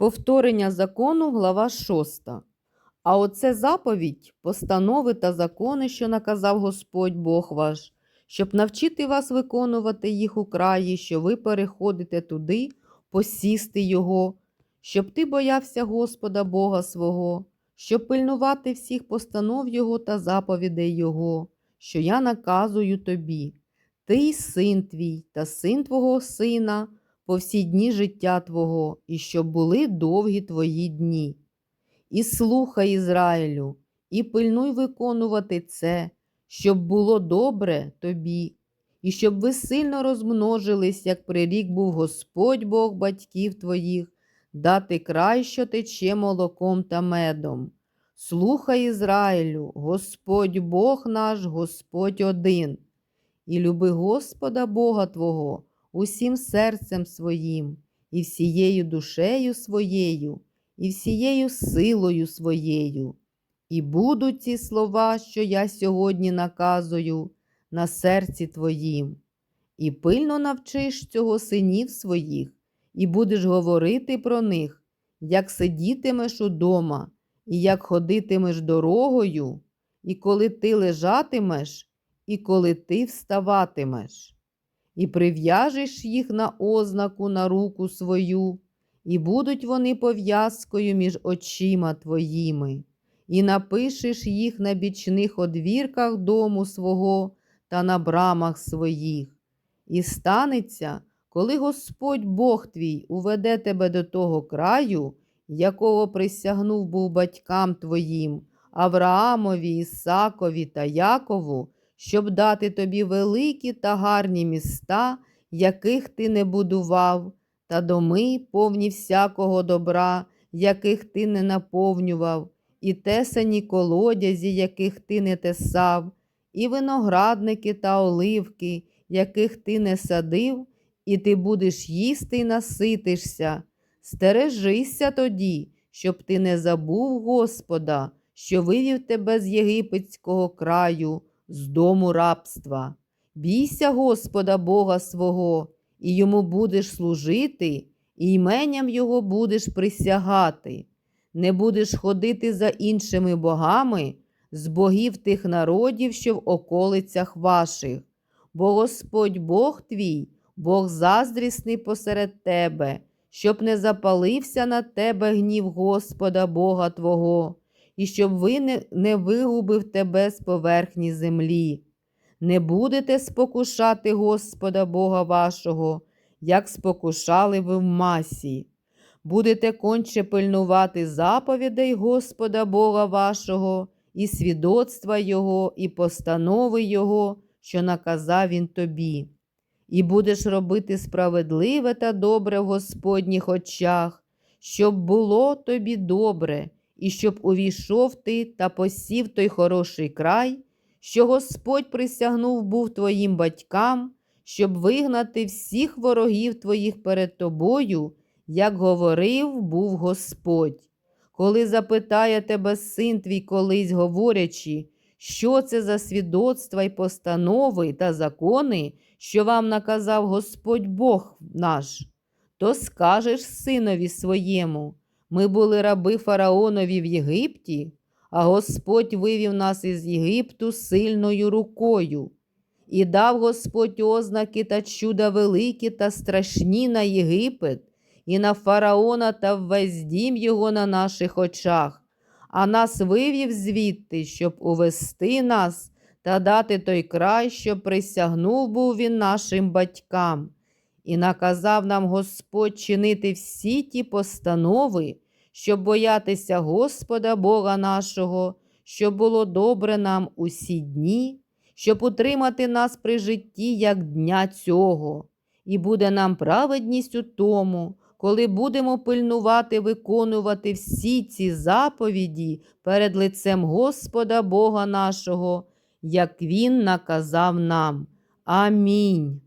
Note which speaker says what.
Speaker 1: Повторення закону, глава 6. А оце заповідь, постанови та закони, що наказав Господь Бог ваш, щоб навчити вас виконувати їх у краї, що ви переходите туди, посісти його, щоб ти боявся Господа Бога свого, щоб пильнувати всіх постанов Його та заповідей Його, що я наказую тобі, ти й син твій та син твого сина по всі дні життя Твого, і щоб були довгі твої дні. І слухай, Ізраїлю, і пильнуй виконувати це, щоб було добре тобі, і щоб ви сильно розмножились, як прирік був Господь Бог батьків твоїх, дати край, що тече молоком та медом. Слухай, Ізраїлю, Господь Бог наш, Господь один, і люби Господа Бога Твого усім серцем своїм, і всією душею своєю, і всією силою своєю. І будуть ці слова, що я сьогодні наказую, на серці твоїм, і пильно навчиш цього синів своїх, і будеш говорити про них, як сидітимеш удома, і як ходитимеш дорогою, і коли ти лежатимеш, і коли ти вставатимеш і прив'яжеш їх на ознаку на руку свою, і будуть вони пов'язкою між очима твоїми, і напишеш їх на бічних одвірках дому свого та на брамах своїх. І станеться, коли Господь Бог твій уведе тебе до того краю, якого присягнув був батькам твоїм, Авраамові, Ісакові та Якову щоб дати тобі великі та гарні міста, яких ти не будував, та доми, повні всякого добра, яких ти не наповнював, і тесані колодязі, яких ти не тесав, і виноградники та оливки, яких ти не садив, і ти будеш їсти й наситишся. Стережися тоді, щоб ти не забув Господа, що вивів тебе з єгипетського краю з дому рабства. Бійся Господа Бога свого, і йому будеш служити, і іменням Його будеш присягати. Не будеш ходити за іншими богами, з богів тих народів, що в околицях ваших. Бо Господь Бог твій, Бог заздрісний посеред тебе, щоб не запалився на тебе гнів Господа Бога Твого і щоб ви не, не вигубив тебе з поверхні землі. Не будете спокушати Господа Бога вашого, як спокушали ви в масі. Будете конче пильнувати заповідей Господа Бога вашого, і свідоцтва Його, і постанови Його, що наказав Він тобі. І будеш робити справедливе та добре в Господніх очах, щоб було тобі добре і щоб увійшов ти та посів той хороший край, що Господь присягнув був твоїм батькам, щоб вигнати всіх ворогів твоїх перед тобою, як говорив був Господь. Коли запитає тебе син твій колись, говорячи, що це за свідоцтва й постанови та закони, що вам наказав Господь Бог наш, то скажеш синові своєму. Ми були раби фараонові в Єгипті, а Господь вивів нас із Єгипту сильною рукою, і дав Господь ознаки та чуда великі та страшні на Єгипет, і на фараона та весь дім його на наших очах, а нас вивів звідти, щоб увести нас та дати той край, що присягнув був він нашим батькам. І наказав нам Господь чинити всі ті постанови, щоб боятися Господа Бога нашого, щоб було добре нам усі дні, щоб утримати нас при житті, як дня цього, і буде нам праведність у тому, коли будемо пильнувати, виконувати всі ці заповіді перед лицем Господа Бога нашого, як Він наказав нам. Амінь.